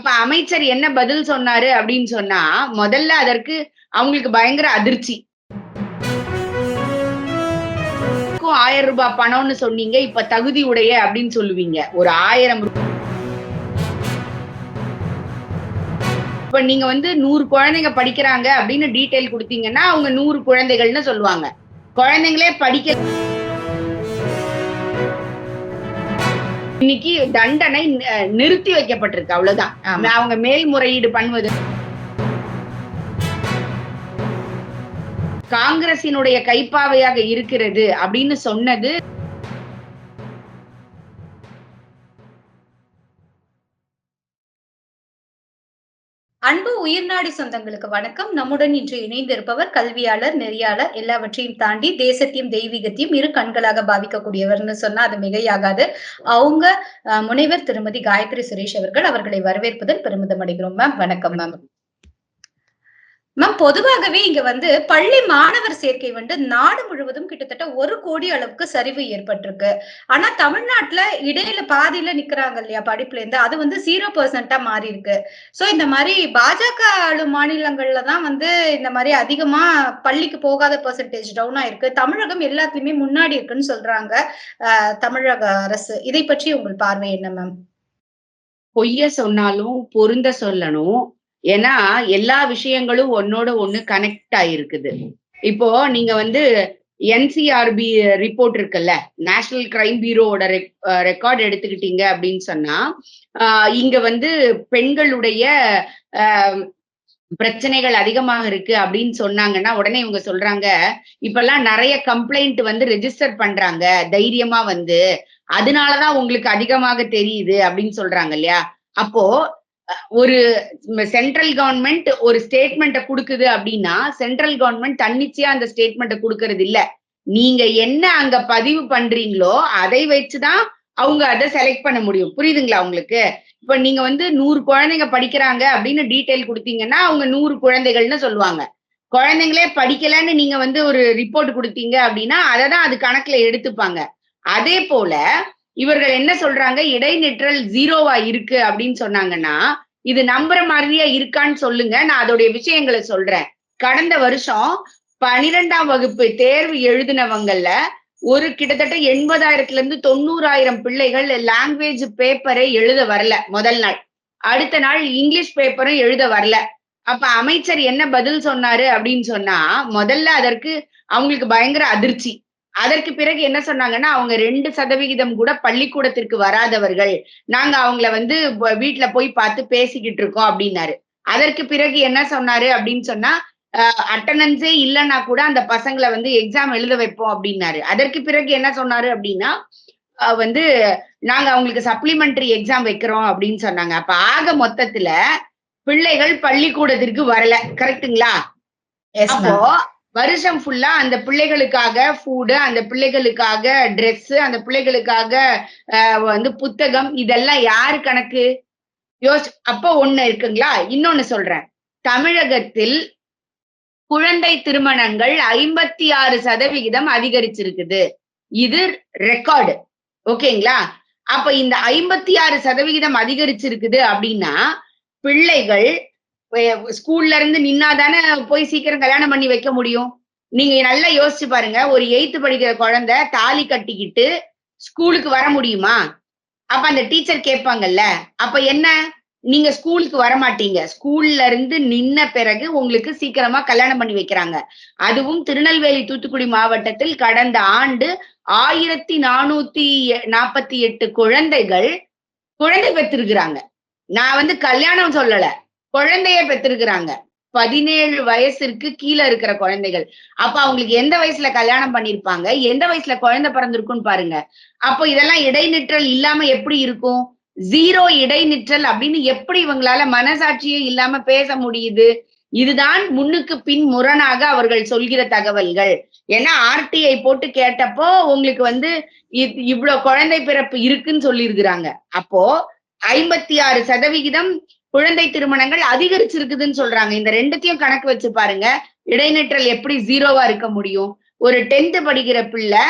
அப்ப அமைச்சர் என்ன பதில் சொன்னாரு அப்படின்னு சொன்னா முதல்ல அதற்கு அவங்களுக்கு பயங்கர அதிர்ச்சி. ஆயிரம் ரூபாய் பணம்னு சொன்னீங்க இப்ப தகுதி உடைய அப்படின்னு சொல்லுவீங்க. ஒரு ஆயிரம் இப்ப நீங்க வந்து நூறு குழந்தைங்க படிக்கிறாங்க அப்படின்னு டீட்டெயில் கொடுத்தீங்கன்னா அவங்க நூறு குழந்தைகள்னு சொல்லுவாங்க. குழந்தைங்களே படிக்க இன்னைக்கு தண்டனை நிறுத்தி வைக்கப்பட்டிருக்கு. அவ்வளவுதான். அவங்க மேல்முறையீடு பண்ணுவது. காங்கிரசினுடைய கைப்பாவையாக இருக்கிறது அப்படின்னு சொன்னது அன்பு உயிர்நாடி சொந்தங்களுக்கு வணக்கம். நம்முடன் இன்று இணைந்திருப்பவர் கல்வியாளர் நெறியாளர் எல்லாவற்றையும் தாண்டி தேசத்தையும் தெய்வீகத்தையும் இரு கண்களாக பாதிக்கக்கூடியவர்னு சொன்னா அது மிகையாகாது. அவங்க முனைவர் திருமதி காயத்ரி சுரேஷ் அவர்கள் அவர்களை வரவேற்பதில் பெருமிதம் அடைகிறோம். மேம் வணக்கம் மேம் மேம் பொதுவாகவே இங்க வந்து பள்ளி மாணவர் சேர்க்கை வந்து நாடு முழுவதும் கிட்டத்தட்ட ஒரு கோடி அளவுக்கு சரிவு ஏற்பட்டிருக்கு. ஆனா தமிழ்நாட்டுல இடையில பாதியில நிக்கிறாங்க இல்லையா படிப்புல இருந்து அது வந்து ஜீரோ பெர்சென்டா மாறி இருக்கு சோ இந்த மாதிரி பாஜக ஆளு மாநிலங்கள்ல தான் வந்து இந்த மாதிரி அதிகமா பள்ளிக்கு போகாத பெர்சன்டேஜ் டவுன் ஆயிருக்கு. தமிழகம் எல்லாத்துலயுமே முன்னாடி இருக்குன்னு சொல்றாங்க தமிழக அரசு. இதை பற்றி உங்கள் பார்வை என்ன மேம்? பொய்ய சொன்னாலும் பொருந்த சொல்லணும். ஏன்னா எல்லா விஷயங்களும் ஒன்னோட ஒண்ணு கனெக்ட் ஆயிருக்குது. இப்போ நீங்க வந்து என்சிஆர்பி ரிப்போர்ட் இருக்குல்ல நேஷனல் கிரைம் பியூரோட ரெக்கார்ட் எடுத்துக்கிட்டீங்க அப்படின்னு சொன்னா இங்க வந்து பெண்களுடைய பிரச்சனைகள் அதிகமாக இருக்கு அப்படின்னு சொன்னாங்கன்னா உடனே இவங்க சொல்றாங்க இப்பெல்லாம் நிறைய கம்ப்ளைண்ட் வந்து ரெஜிஸ்டர் பண்றாங்க தைரியமா வந்து. அதனாலதான் உங்களுக்கு அதிகமாக தெரியுது அப்படின்னு சொல்றாங்க இல்லையா? அப்போ ஒரு சென்ட்ரல் கவர்மெண்ட் ஒரு ஸ்டேட்மெண்ட்டை கொடுக்குது அப்படின்னா சென்ட்ரல் கவர்மெண்ட் தன்னிச்சையா அந்த ஸ்டேட்மெண்ட்டை கொடுக்கறது இல்ல. நீங்க என்ன அங்க பதிவு பண்றீங்களோ அதை வச்சுதான் அவங்க அதை செலக்ட் பண்ண முடியும். புரியுதுங்களா உங்களுக்கு? இப்ப நீங்க வந்து நூறு குழந்தைங்க படிக்கிறாங்க அப்படின்னு டீட்டெயில் கொடுத்தீங்கன்னா அவங்க நூறு குழந்தைகள்னு சொல்லுவாங்க. குழந்தைங்களே படிக்கலன்னு நீங்க வந்து ஒரு ரிப்போர்ட் கொடுத்தீங்க அப்படின்னா அதை தான் அது கணக்குல எடுத்துப்பாங்க. அதே போல இவர்கள் என்ன சொல்றாங்க? இடைநிற்றல் ஜீரோவா இருக்கு அப்படின்னு சொன்னாங்கன்னா இது நம்புற மாதிரியா இருக்கான்னு சொல்லுங்க. நான் அதோடைய விஷயங்களை சொல்றேன். கடந்த வருஷம் பனிரெண்டாம் வகுப்பு தேர்வு எழுதினவங்கல்ல ஒரு கிட்டத்தட்ட எண்பதாயிரத்துல இருந்து தொண்ணூறாயிரம் பிள்ளைகள் லாங்குவேஜ் பேப்பரை எழுத வரல முதல் நாள். அடுத்த நாள் இங்கிலீஷ் பேப்பரும் எழுத வரல. அப்ப அமைச்சர் என்ன பதில் சொன்னாரு அப்படின்னு சொன்னா முதல்ல அதற்கு அவங்களுக்கு பயங்கர அதிர்ச்சி. அதற்கு பிறகு என்ன சொன்னாங்கன்னா அவங்க ரெண்டு சதவிகிதம் கூட பள்ளிக்கூடத்திற்கு வராதவர்கள். நாங்க அவங்கள வந்து வீட்டுல போய் பார்த்து பேசிக்கிட்டு இருக்கோம் அப்படின்னாரு. அதற்கு பிறகு என்ன சொன்னாரு அப்படின்னு சொன்னா அட்டண்டன்ஸே இல்லைன்னா கூட அந்த பசங்களை வந்து எக்ஸாம் எழுத வைப்போம் அப்படின்னாரு. அதற்கு பிறகு என்ன சொன்னாரு அப்படின்னா வந்து நாங்க அவங்களுக்கு சப்ளிமெண்டரி எக்ஸாம் வைக்கிறோம் அப்படின்னு சொன்னாங்க. அப்ப ஆக மொத்தத்துல பிள்ளைகள் பள்ளிக்கூடத்திற்கு வரல. கரெக்டுங்களா அப்போ வருஷம் ஃபுல்லா அந்த பிள்ளைகளுக்காக ஃபுடு அந்த பிள்ளைகளுக்காக ட்ரெஸ் அந்த பிள்ளைகளுக்காக வந்து புத்தகம் இதெல்லாம் யாரு கணக்கு? யோசி அப்போ ஒண்ணு இருக்குங்களா? இன்னொன்னு சொல்றேன். தமிழகத்தில் குழந்தை திருமணங்கள் ஐம்பத்தி ஆறு சதவிகிதம் அதிகரிச்சிருக்குது. இது ரெக்கார்டு ஓகேங்களா? அப்ப இந்த ஐம்பத்தி ஆறு சதவிகிதம் அதிகரிச்சிருக்குது அப்படின்னா பிள்ளைகள் ஸ்கூல்ல இருந்து நின்னாதானே போய் சீக்கிரம் கல்யாணம் பண்ணி வைக்க முடியும்? நீங்க நல்லா யோசிச்சு பாருங்க. ஒரு எயித்து படிக்கிற குழந்தை தாலி கட்டிக்கிட்டு ஸ்கூலுக்கு வர முடியுமா? அப்ப அந்த டீச்சர் கேட்பாங்கல்ல. அப்ப என்ன? நீங்க ஸ்கூலுக்கு வர மாட்டீங்க ஸ்கூல்ல இருந்து நின்ன பிறகு உங்களுக்கு சீக்கிரமா கல்யாணம் பண்ணி வைக்கிறாங்க. அதுவும் திருநெல்வேலி தூத்துக்குடி மாவட்டத்தில் கடந்த ஆண்டு ஆயிரத்தி நானூத்தி நாற்பத்தி எட்டு குழந்தைகள் குழந்தை பெற்றிருக்கிறாங்க. நான் வந்து கல்யாணம் சொல்லல. குழந்தைய பெற்றிருக்கிறாங்க. பதினேழு வயசிற்கு கீழே இருக்கிற குழந்தைகள். அப்ப அவங்களுக்கு எந்த வயசுல கல்யாணம் பண்ணிருப்பாங்க எந்த வயசுல குழந்தை பிறந்திருக்குன்னு பாருங்க. அப்போ இதெல்லாம் இடைநிற்றல் இல்லாம எப்படி இருக்கும்? ஜீரோ இடைநிற்றல் அப்படின்னு எப்படி இவங்களால மனசாட்சியே இல்லாம பேச முடியுது? இதுதான் முன்னுக்கு பின் முரணாக அவர்கள் சொல்கிற தகவல்கள். ஏன்னா ஆர்டிஐ போட்டு கேட்டப்போ உங்களுக்கு வந்து இவ்வளவு குழந்தை பிறப்பு இருக்குன்னு சொல்லியிருக்கிறாங்க. அப்போ ஐம்பத்தி ஆறு சதவிகிதம் குழந்தை திருமணங்கள் அதிகரிச்சிருக்குதுன்னு சொல்றாங்க. இந்த ரெண்டுத்தையும் கணக்கு வச்சு பாருங்க. இடைநிற்றல் எப்படி ஜீரோவா இருக்க முடியும்? ஒரு டென்த் படிக்கிற பிள்ளை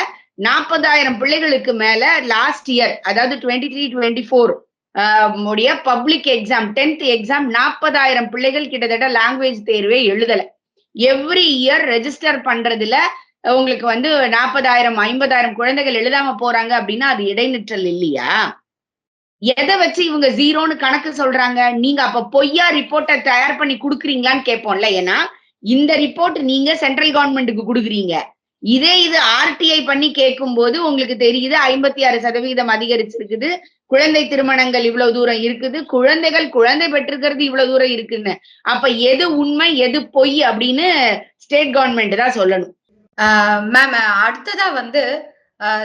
நாற்பதாயிரம் பிள்ளைகளுக்கு மேல லாஸ்ட் இயர் அதாவது டுவெண்ட்டி த்ரீ டுவெண்ட்டி ஃபோர் உடைய பப்ளிக் எக்ஸாம் டென்த் எக்ஸாம் நாற்பதாயிரம் பிள்ளைகள் கிட்டத்தட்ட லாங்குவேஜ் தேர்வே எழுதல. எவ்ரி இயர் ரெஜிஸ்டர் பண்றதுல உங்களுக்கு வந்து நாற்பதாயிரம் ஐம்பதாயிரம் குழந்தைகள் எழுதாம போறாங்க அப்படின்னா அது இடைநிற்றல் இல்லையா? எதை வச்சு இவங்க ஜீரோன்னு கணக்கு சொல்றாங்க? நீங்க அப்ப பொய்யா ரிப்போர்ட்டை தயார் பண்ணி குடுக்குறீங்களான்னு கேட்போம்ல ஏன்னா இந்த ரிப்போர்ட் நீங்க சென்ட்ரல் கவர்மெண்ட்டுக்கு கொடுக்குறீங்க. இதே இது ஆர்டிஐ பண்ணி கேட்கும் போது உங்களுக்கு தெரியுது ஐம்பத்தி ஆறு சதவீதம் அதிகரிச்சிருக்குது. குழந்தை திருமணங்கள் இவ்வளவு தூரம் இருக்குது. குழந்தைகள் குழந்தை பெற்றிருக்கிறது இவ்வளவு தூரம் இருக்குன்னு. அப்ப எது உண்மை எது பொய் அப்படின்னு ஸ்டேட் கவர்மெண்ட் தான் சொல்லணும். மேம் அடுத்ததா வந்து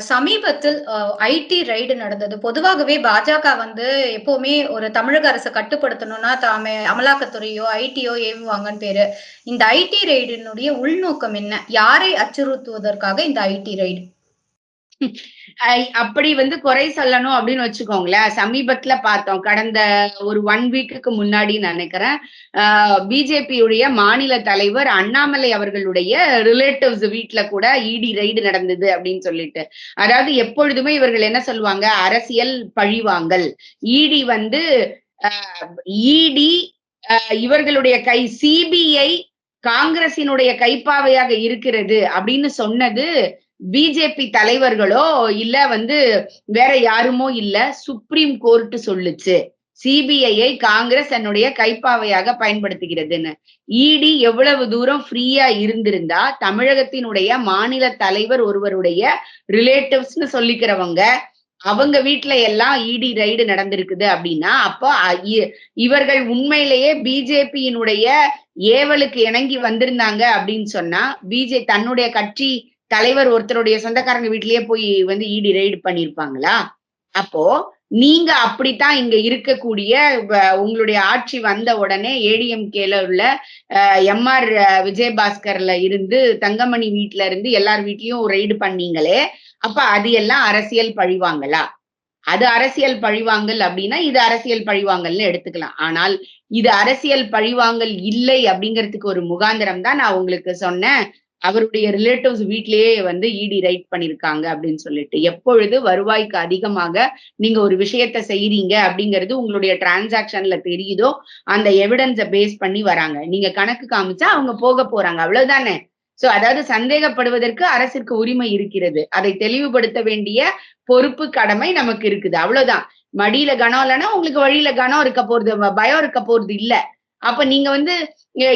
சமீபத்தில் ஐடி ரைடு நடந்தது. பொதுவாகவே பாஜக வந்து எப்பவுமே ஒரு தமிழக அரசை கட்டுப்படுத்தணும்னா தாமே அமலாக்கத்துறையோ ஐடியோ ஏவுவாங்கன்னு பேரு. இந்த ஐடி ரைடினுடைய உள்நோக்கம் என்ன? யாரை அச்சுறுத்துவதற்காக இந்த ஐடி ரைடு அப்படி வந்து குறை சொல்லணும் அப்படின்னு வச்சுக்கோங்களேன். சமீபத்துல பார்த்தோம். கடந்த ஒரு ஒன் வீக்குக்கு முன்னாடி நினைக்கிறேன். பிஜேபியுடைய மாநில தலைவர் அண்ணாமலை அவர்களுடைய ரிலேட்டிவ்ஸ் வீட்டுல கூட இடி ரைடு நடந்தது அப்படின்னு சொல்லிட்டு. அதாவது எப்பொழுதுமே இவர்கள் என்ன சொல்லுவாங்க? அரசியல் பழிவாங்கல். இடி வந்து இடி இவர்களுடைய கை சிபிஐ காங்கிரசினுடைய கைப்பாவையாக இருக்கிறது அப்படின்னு சொன்னது பிஜேபி தலைவர்களோ இல்ல வந்து வேற யாருமோ இல்ல சுப்ரீம் கோர்ட் சொல்லுச்சு. சிபிஐயை காங்கிரஸ் தன்னுடைய கைப்பாவையாக பயன்படுத்துகிறதுன்னு. இடி எவ்வளவு தூரம் ஃப்ரீயா இருந்திருந்தா தமிழகத்தினுடைய மாநில தலைவர் ஒருவருடைய ரிலேட்டிவ்ஸ்னு சொல்லிக்கிறவங்க அவங்க வீட்டுல எல்லாம் இடி ரைடு நடந்திருக்குது அப்படின்னா அப்போ இ- இவர்கள் உண்மையிலேயே பிஜேபியினுடைய ஏவலுக்கு இணங்கி வந்திருந்தாங்க அப்படின்னு சொன்னா பிஜே தன்னுடைய கட்சி தலைவர் ஒருத்தருடைய சொந்தக்காரங்க வீட்லயே போய் வந்து இடி ரைடு பண்ணிருப்பாங்களா? அப்போ நீங்க அப்படித்தான் இங்க இருக்கக்கூடிய உங்களுடைய ஆட்சி வந்த உடனே ஏடிஎம்கேல உள்ள எம்ஆர் விஜயபாஸ்கர்ல இருந்து தங்கமணி வீட்ல இருந்து எல்லார் வீட்லயும் ரைடு பண்ணீங்களே அப்ப அது எல்லாம் அரசியல் பழிவாங்கலா? அது அரசியல் பழிவாங்கல் அப்படின்னா இது அரசியல் பழிவாங்கல்னு எடுத்துக்கலாம். ஆனால் இது அரசியல் பழிவாங்கல் இல்லை அப்படிங்கிறதுக்கு ஒரு முகாந்திரம் தான் நான் உங்களுக்கு சொன்னேன். அவருடைய ரிலேட்டிவ்ஸ் வீட்லயே வந்து இடி ரைட் பண்ணிருக்காங்க அப்படின்னு சொல்லிட்டு. எப்பொழுது வருவாய்க்கு அதிகமாக நீங்க ஒரு விஷயத்த செய்யறீங்க அப்படிங்கிறது உங்களுடைய டிரான்சாக்ஷன்ல தெரியுதோ அந்த எவிடன்ஸை பேஸ் பண்ணி வராங்க. நீங்க கணக்கு காமிச்சா அவங்க போக போறாங்க. அவ்வளவுதானே? சோ அதாவது சந்தேகப்படுவதற்கு அரசிற்கு உரிமை இருக்கிறது. அதை தெளிவுபடுத்த வேண்டிய பொறுப்பு கடமை நமக்கு இருக்குது. அவ்வளவுதான். மடியில கனம் இல்லைன்னா உங்களுக்கு வழியில கனம் இருக்க போறது பயம் இருக்க போறது இல்லை. அப்ப நீங்க வந்து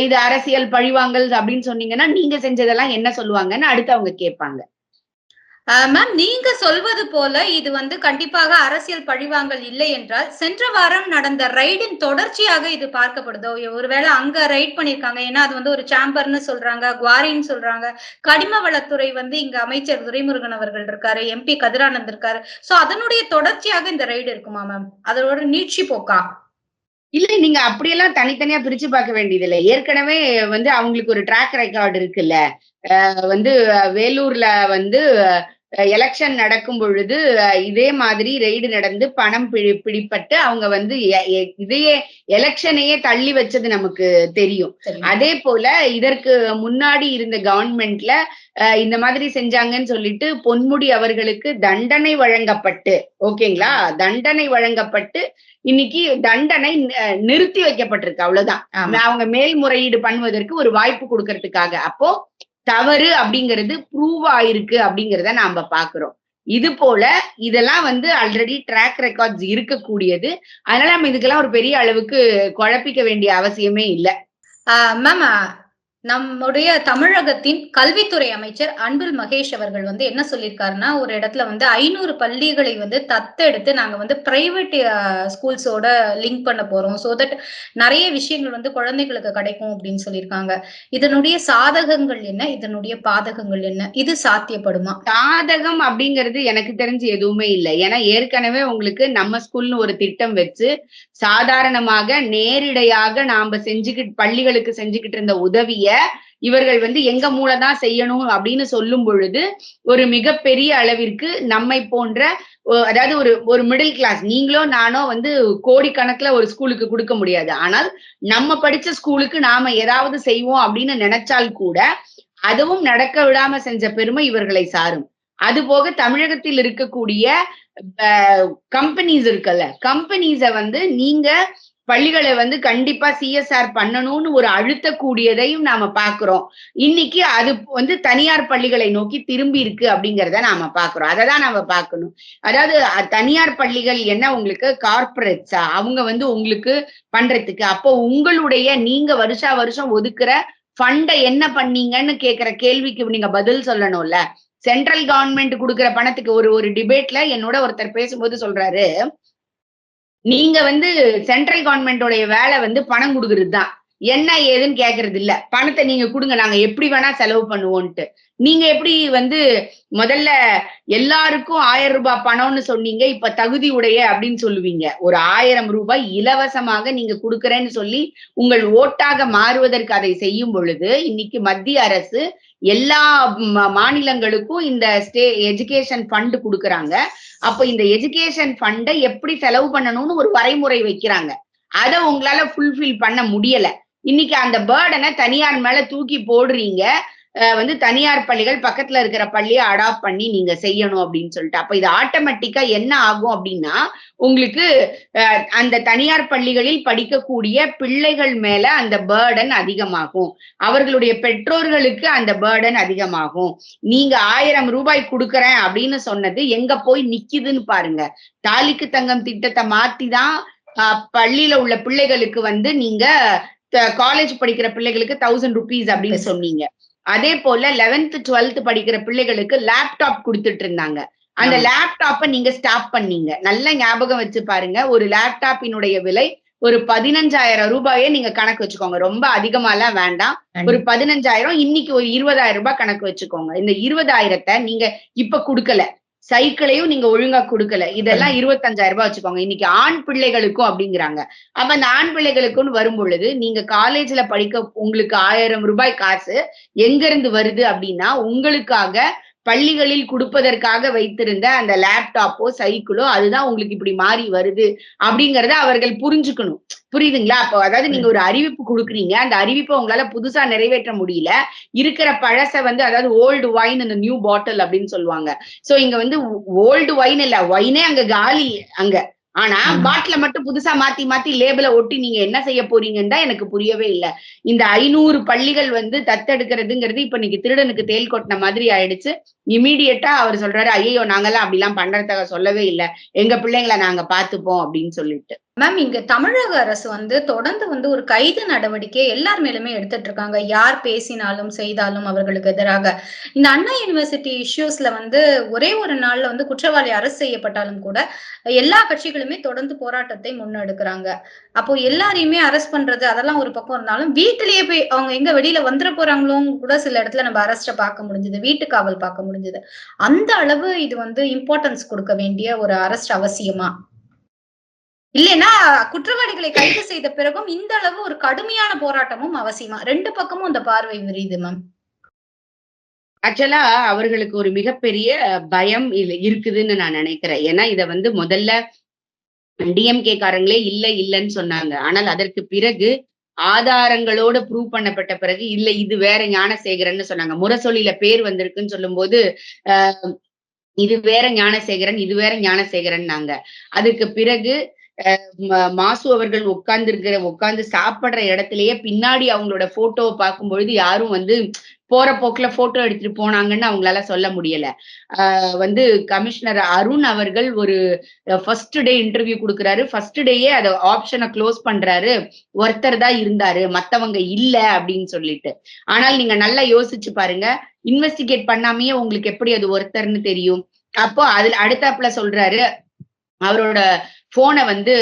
இது அரசியல் பழிவாங்கல் அப்படின்னு சொன்னீங்கன்னா நீங்க செஞ்சதெல்லாம் என்ன சொல்லுவாங்கன்னு அடுத்து அவங்க கேட்பாங்க மேம் நீங்க சொல்வது போல இது வந்து கண்டிப்பாக அரசியல் பழிவாங்கல் இல்லை என்றால் சென்ற வாரம் நடந்த ரைடின் தொடர்ச்சியாக இது பார்க்கப்படுதோ? ஒருவேளை அங்க ரைட் பண்ணிருக்காங்க ஏன்னா அது வந்து ஒரு சாம்பர்னு சொல்றாங்க குவாரின்னு சொல்றாங்க. கனிம வளத்துறை வந்து இங்க அமைச்சர் துரைமுருகன் அவர்கள் இருக்காரு எம்பி கதிரானந்த் இருக்காரு. சோ அதனுடைய தொடர்ச்சியாக இந்த ரைடு இருக்குமா மேம் அதோட நீட்சி போக்கா? இல்ல நீங்க அப்படியெல்லாம் தனித்தனியா பிரிச்சு பார்க்க வேண்டியது இல்லை ஏற்கனவே வந்து அவங்களுக்கு ஒரு ட்ராக் ரெக்கார்டு இருக்குல்ல. வந்து வேலூர்ல வந்து எலெக்ஷன் நடக்கும் பொழுது இதே மாதிரி ரெய்டு நடந்து பணம் பிடி பிடிப்பட்டு அவங்க வந்து இதையே எலெக்ஷனையே தள்ளி வச்சது நமக்கு தெரியும். அதே போல இதற்கு முன்னாடி இருந்த கவர்மெண்ட்ல இந்த மாதிரி செஞ்சாங்கன்னு சொல்லிட்டு பொன்முடி அவர்களுக்கு தண்டனை வழங்கப்பட்டு ஓகேங்களா? தண்டனை வழங்கப்பட்டு இன்னைக்கு தண்டனை நிறுத்தி வைக்கப்பட்டிருக்கு அவ்வளவுதான். அவங்க மேல்முறையீடு பண்ணுவதற்கு ஒரு வாய்ப்பு கொடுக்கறதுக்காக. அப்போ தவறு அப்படிங்கிறது ப்ரூவ் ஆயிருக்கு அப்படிங்கிறத நாம பாக்குறோம் இது போல இதெல்லாம் வந்து ஆல்ரெடி ட்ராக் ரெக்கார்ட்ஸ் இருக்கக்கூடியது. அதனால நம்ம இதுக்கெல்லாம் ஒரு பெரிய அளவுக்கு குழப்பிக்க வேண்டிய அவசியமே இல்லை. மேம் நம்முடைய தமிழகத்தின் கல்வித்துறை அமைச்சர் அன்பில் மகேஷ் அவர்கள் வந்து என்ன சொல்லியிருக்காருன்னா ஒரு இடத்துல வந்து ஐநூறு பள்ளிகளை வந்து தத்தெடுத்து நாங்க வந்து பிரைவேட் ஸ்கூல்ஸோட லிங்க் பண்ண போறோம். சோ தட் நிறைய விஷயங்கள் வந்து குழந்தைகளுக்கு கிடைக்கும் அப்படின்னு சொல்லியிருக்காங்க. இதனுடைய சாதகங்கள் என்ன? இதனுடைய பாதகங்கள் என்ன? இது சாத்தியப்படுமா? சாதகம் அப்படிங்கிறது எனக்கு தெரிஞ்சு எதுவுமே இல்லை. ஏன்னா ஏற்கனவே உங்களுக்கு நம்ம ஸ்கூல்னு ஒரு திட்டம் வச்சு சாதாரணமாக நேரிடையாக நாம செஞ்சுக்கிட்டு பள்ளிகளுக்கு செஞ்சுக்கிட்டு இருந்த உதவிய இவர்கள் வந்து எங்க மூலதான் செய்யணும் அப்படின்னு சொல்லும் பொழுது ஒரு மிகப்பெரிய அளவிற்கு நம்மை போன்ற அதாவது ஒரு ஒரு மிடில் கிளாஸ் நீங்களோ நானோ வந்து கோடிக்கணக்குல ஒரு ஸ்கூலுக்கு கொடுக்க முடியாது. ஆனால் நம்ம படிச்ச ஸ்கூலுக்கு நாம ஏதாவது செய்வோம் அப்படின்னு நினைச்சால் கூட அதுவும் நடக்க விடாம செஞ்ச பெருமை இவர்களை சாரும். அது போக தமிழகத்தில் இருக்கக்கூடிய கம்பெனிஸ் இருக்குல்ல கம்பெனிஸ வந்து நீங்க பள்ளிகளை வந்து கண்டிப்பா சிஎஸ்ஆர் பண்ணணும்னு ஒரு அழுத்தக்கூடியதையும் நாம பாக்குறோம். இன்னைக்கு அது வந்து தனியார் பள்ளிகளை நோக்கி திரும்பி இருக்கு அப்படிங்கிறத நாம பாக்குறோம். அதை தான் நாம பார்க்கணும் அதாவது தனியார் பள்ளிகள் என்ன உங்களுக்கு கார்பரேட்ஸா அவங்க வந்து உங்களுக்கு பண்றதுக்கு. அப்போ உங்களுடைய நீங்க வருஷா வருஷம் ஒதுக்குற ஃபண்டை என்ன பண்ணீங்கன்னு கேக்குற கேள்விக்கு நீங்க பதில் சொல்லணும்ல. சென்ட்ரல் கவர்மெண்ட் கொடுக்குற பணத்துக்கு ஒரு ஒரு டிபேட்ல என்னோட ஒருத்தர் பேசும்போது சொல்றாரு நீங்க வந்து சென்ட்ரல் கவர்மெண்டோடைய வேலை வந்து பணம் கொடுக்கறது தான் என்ன ஏதுன்னு கேக்குறது இல்ல பணத்தை நீங்க கொடுங்க நாங்க எப்படி வேணா செலவு பண்ணுவோம்ட்டு நீங்க எப்படி வந்து முதல்ல எல்லாருக்கும் ஆயிரம் ரூபாய் பணம்னு சொன்னீங்க இப்ப தகுதி உடைய அப்படின்னு சொல்லுவீங்க. ஒரு ஆயிரம் ரூபாய் இலவசமாக நீங்க கொடுக்கறேன்னு சொல்லி உங்கள் ஓட்டாக மாறுவதற்கு அதை செய்யும் பொழுது இன்னைக்கு மத்திய அரசு எல்லா மாநிலங்களுக்கும் இந்த ஸ்டே எஜுகேஷன் ஃபண்ட் கொடுக்கறாங்க. அப்ப இந்த எஜுகேஷன் ஃபண்டை எப்படி செலவு பண்ணணும்னு ஒரு வரைமுறை வைக்கிறாங்க. அதை உங்களால ஃபுல்ஃபில் பண்ண முடியல. இன்னைக்கு அந்த பேர்டனை தனியார் மேல தூக்கி போடுறீங்க. வந்து தனியார் பள்ளிகள் பக்கத்துல இருக்கிற பள்ளியை அடாப்ட் பண்ணி நீங்க செய்யணும் அப்படின்னு சொல்லிட்டு. அப்ப இது ஆட்டோமேட்டிக்கா என்ன ஆகும் அப்படின்னா உங்களுக்கு அஹ், அந்த தனியார் பள்ளிகளில் படிக்கக்கூடிய பிள்ளைகள் மேல அந்த பேர்டன் அதிகமாகும். அவர்களுடைய பெற்றோர்களுக்கு அந்த பேர்டன் அதிகமாகும். நீங்க ஆயிரம் ரூபாய் கொடுக்கறேன் அப்படின்னு சொன்னது எங்க போய் நிக்குதுன்னு பாருங்க. தாலிக்கு தங்கம் திட்டத்தை மாத்தி தான் பள்ளியில உள்ள பிள்ளைகளுக்கு வந்து நீங்க காலேஜ் படிக்கிற பிள்ளைகளுக்கு தௌசண்ட் ருபீஸ் அப்படின்னு சொன்னீங்க. அதே போல லெவன்த் டுவெல்த் படிக்கிற பிள்ளைகளுக்கு லேப்டாப் கொடுத்துட்டு இருந்தாங்க. அந்த. லேப்டாப்பை நீங்க ஸ்டாப் பண்ணீங்க. நல்ல ஞாபகம் வச்சு பாருங்க. ஒரு லேப்டாப்பினுடைய விலை ஒரு பதினஞ்சாயிரம் ரூபாயே நீங்க கணக்கு வச்சுக்கோங்க. ரொம்ப அதிகமாலாம் வேண்டாம். ஒரு பதினஞ்சாயிரம் இன்னைக்கு ஒரு இருபதாயிரம் ரூபாய் கணக்கு வச்சுக்கோங்க. இந்த இருபதாயிரத்தை நீங்க இப்ப கொடுக்கல. சைக்கிளையும் நீங்க ஒழுங்கா கொடுக்கல. இதெல்லாம் இருபத்தஞ்சாயிரம் ரூபாய் வச்சுக்கோங்க. இன்னைக்கு ஆண் பிள்ளைகளுக்கும் அப்படிங்கிறாங்க. அப்ப அந்த ஆண் பிள்ளைகளுக்குன்னு வரும் பொழுது நீங்க காலேஜ்ல படிக்க உங்களுக்கு ஆயிரம் ரூபாய் காசு எங்க இருந்து வருது அப்படின்னா உங்களுக்காக பள்ளிகளில் கொடுப்பதற்காக வைத்திருந்த அந்த லேப்டாப்போ சைக்கிளோ அதுதான் உங்களுக்கு இப்படி மாறி வருது அப்படிங்கறத அவர்கள் புரிஞ்சுக்கணும். புரியுதுங்களா? அப்போ அதாவது நீங்க ஒரு அறிவிப்பு கொடுக்குறீங்க. அந்த அறிவிப்பை உங்களால புதுசா நிறைவேற்ற முடியல. இருக்கிற பழச வந்து அதாவது ஓல்டு வைன் அந்த நியூ பாட்டில் அப்படின்னு சொல்லுவாங்க. சோ இங்க வந்து ஓல்டு வைன் இல்ல வைனே அங்க காலி அங்க ஆனா. பாட்டில மட்டும் புதுசா மாத்தி மாத்தி லேபிள ஒட்டி நீங்க என்ன செய்ய போறீங்கன்னு தான் எனக்கு புரியவே இல்ல. இந்த ஐநூறு பள்ளிகள் வந்து தத்தெடுக்கிறதுங்கிறது இப்ப இன்னைக்கு திருடனுக்கு தேல் கொட்டின மாதிரி ஆயிடுச்சு. இமீடியட்டா அவர் சொல்றாரு ஐயோ நாங்கெல்லாம் அப்படிலாம் பண்றதாக சொல்லவே இல்ல. எங்க பிள்ளைங்களை நாங்க பாத்துப்போம் அப்படின்னு சொல்லிட்டு. மேம் இங்க தமிழக அரசு வந்து தொடர்ந்து வந்து ஒரு கைது நடவடிக்கை எல்லார் மேலுமே எடுத்துட்டு இருக்காங்க. யார் பேசினாலும் செய்தாலும் அவர்களுக்கு எதிராக. இந்த அண்ணா யூனிவர்சிட்டி இஷ்யூஸ்ல வந்து ஒரே ஒரு நாள்ல வந்து குற்றவாளி அரசு செய்யப்பட்டாலும் கூட எல்லா கட்சிகளுமே தொடர்ந்து போராட்டத்தை முன்னெடுக்கிறாங்க. அப்போ எல்லாரையுமே அரெஸ்ட் பண்றது அதெல்லாம் ஒரு பக்கம் இருந்தாலும் வீட்டிலேயே போய் அவங்க எங்க வெளியில வந்துட போறாங்களோன்னு கூட சில இடத்துல நம்ம அரெஸ்ட பார்க்க முடிஞ்சது. வீட்டு காவல் பார்க்க முடிஞ்சது. அந்த அளவு இது வந்து இம்பார்ட்டன்ஸ் கொடுக்க வேண்டிய ஒரு அரெஸ்ட் அவசியமா? இல்லைன்னா குற்றவாளிகளை கைது செய்த பிறகும் இந்த அளவு ஒரு கடுமையான போராட்டமும் அவசியமா? ரெண்டு பக்கமும் அந்த பார்வை விரியுது மேம் ஆக்சுவலா அவர்களுக்கு ஒரு மிகப்பெரிய பயம் இல்ல இருக்குதுன்னு நான் நினைக்கிறேன். ஏன்னா இத வந்து முதல்ல டிஎம்கே காரங்களே இல்ல இல்லைன்னு சொன்னாங்க. ஆனால் அதற்கு பிறகு ஆதாரங்களோட ப்ரூவ் பண்ணப்பட்ட பிறகு இல்ல இது வேற ஞானசேகரன்னு சொன்னாங்க. முரசொலியில பேர் வந்திருக்குன்னு சொல்லும்போது ஆஹ் இது வேற ஞானசேகரன் இது வேற ஞானசேகரன் நாங்க அதுக்கு பிறகு மாசு அவர்கள் உட்கார்ந்து இருக்கிற உட்கார்ந்து சாப்பிடுற இடத்துலயே பின்னாடி அவங்களோட போட்டோவை பார்க்கும் பொழுது யாரும் வந்து போற போக்குல போட்டோ எடுத்துட்டு போனாங்கன்னு அவங்களால சொல்ல முடியல. ஆஹ் வந்து கமிஷனர் அருண் அவர்கள் ஒரு ஃபர்ஸ்ட் டே இன்டர்வியூ கொடுக்குறாரு. ஃபர்ஸ்ட் டேயே அதை ஆப்ஷனை க்ளோஸ் பண்றாரு. ஒருத்தர் தான் இருந்தாரு. மத்தவங்க இல்ல அப்படின்னு சொல்லிட்டு. ஆனால் நீங்க நல்லா யோசிச்சு பாருங்க. இன்வெஸ்டிகேட் பண்ணாமயே உங்களுக்கு எப்படி அது ஒருத்தர்னு தெரியும். அப்போ அதுல அடுத்தாப்புல சொல்றாரு. அவரோட போனை வந்து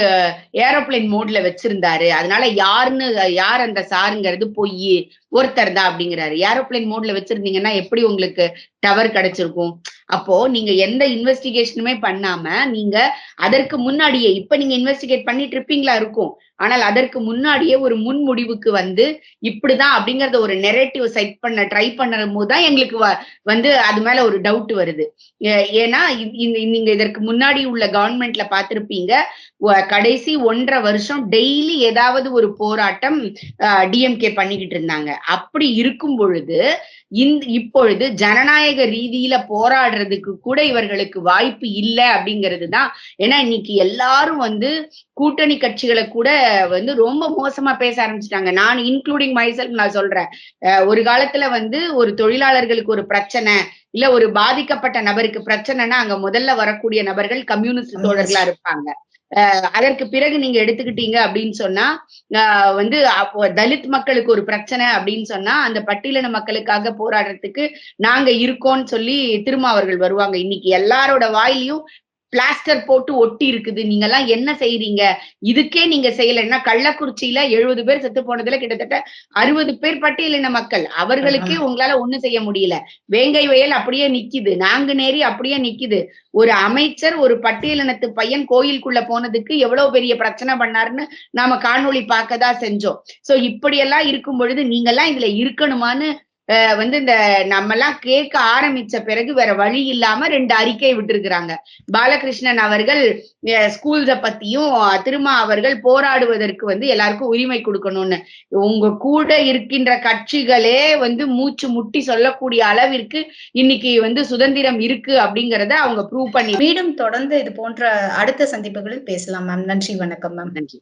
ஏரோப்ளேன் மோட்ல வச்சிருந்தாரு. அதனால யாருன்னு யார் அந்த சாருங்கிறது பொய் ஒருத்தர் தான் அப்படிங்கிறாரு ஏரோப்ளேன் மோட்ல வச்சிருந்தீங்கன்னா எப்படி உங்களுக்கு டவர் கிடைச்சிருக்கும். அப்போ நீங்க எந்த இன்வெஸ்டிகேஷனுமே பண்ணாம நீங்க அதற்கு முன்னாடியே இப்ப நீங்க இன்வெஸ்டிகேட் பண்ணிட்டு இருப்பீங்களா இருக்கும். ஆனால் அதற்கு முன்னாடியே ஒரு முன் முடிவுக்கு வந்து இப்படிதான் அப்படிங்கறத ஒரு நெரேட்டிவ் செட் பண்ண ட்ரை பண்ணும் போதுதான் எங்களுக்கு வ- வந்து அது மேல ஒரு டவுட் வருது. ஏன்னா இந்த- நீங்க இதற்கு முன்னாடி உள்ள கவர்மெண்ட்ல பாத்திருப்பீங்க கடைசி ஒன்றரை வருஷம் டெய்லி ஏதாவது ஒரு போராட்டம் டிஎம்கே பண்ணிக்கிட்டு இருந்தாங்க. அப்படி இருக்கும் பொழுது இந்த இப்பொழுது ஜனநாயக ஜனநாயக ரீதியில போராடுறதுக்கு கூட இவர்களுக்கு வாய்ப்பு இல்லை அப்படிங்கிறது தான் ஏன்னா இன்னைக்கு எல்லாரும் வந்து கூட்டணி கட்சிகளை கூட வந்து ரொம்ப மோசமா பேச ஆரம்பிச்சிட்டாங்க. நான் இன்க்ளூடிங் மைசெல்ஃப் நான் சொல்றேன். ஒரு காலத்துல வந்து ஒரு தொழிலாளர்களுக்கு ஒரு பிரச்சனை இல்ல ஒரு பாதிக்கப்பட்ட நபருக்கு பிரச்சனைனா அங்க முதல்ல வரக்கூடிய நபர்கள் கம்யூனிஸ்ட் தோழர்களா இருப்பாங்க. அதற்கு பிறகு நீங்க எடுத்துக்கிட்டீங்க அப்படின்னு சொன்னா ஆஹ் வந்து அப்போ தலித் மக்களுக்கு ஒரு பிரச்சனை அப்படின்னு சொன்னா அந்த பட்டியலின மக்களுக்காக போராடுறதுக்கு நாங்க இருக்கோம்னு சொல்லி திருமாவர்கள் வருவாங்க. இன்னைக்கு எல்லாரோட வாயிலையும் பிளாஸ்டர் போட்டு ஒட்டி இருக்குது. நீங்க எல்லாம் என்ன செய்றீங்க? இதுக்கே நீங்க செய்யலைன்னா கள்ளக்குறிச்சியில எழுபது பேர் செத்து போனதுல கிட்டத்தட்ட அறுபது பேர் பட்டியலின மக்கள். அவர்களுக்கே உங்களால ஒண்ணும் செய்ய முடியல. வேங்கை வயல் அப்படியே நிக்குது. நாங்குநேரி அப்படியே நிக்குது. ஒரு அமைச்சர் ஒரு பட்டியலினத்து பையன் கோயிலுக்குள்ள போனதுக்கு எவ்வளவு பெரிய பிரச்சனை பண்ணாருன்னு நாம காணொளி பார்க்கதான் செஞ்சோம். சோ இப்படியெல்லாம் இருக்கும் பொழுது நீங்க எல்லாம் இதுல இருக்கணுமான்னு வந்து இந்த நம்ம எல்லாம் கேட்க ஆரம்பிச்ச பிறகு வேற வழி இல்லாம ரெண்டு அறிக்கை விட்டுருக்குறாங்க. பாலகிருஷ்ணன் அவர்கள் ஸ்கூல்ஸ பத்தியும் திருமா அவர்கள் போராடுவதற்கு வந்து எல்லாருக்கும் உரிமை கொடுக்கணும்னு. உங்க கூட இருக்கின்ற கட்சிகளே வந்து மூச்சு முட்டி சொல்லக்கூடிய அளவிற்கு இன்னைக்கு வந்து சுதந்திரம் இருக்கு அப்படிங்கறத அவங்க ப்ரூவ் பண்ணி மீண்டும் தொடர்ந்து இது போன்ற அடுத்த சந்திப்புகளில் பேசலாம் மேம் நன்றி வணக்கம் மேம் நன்றி.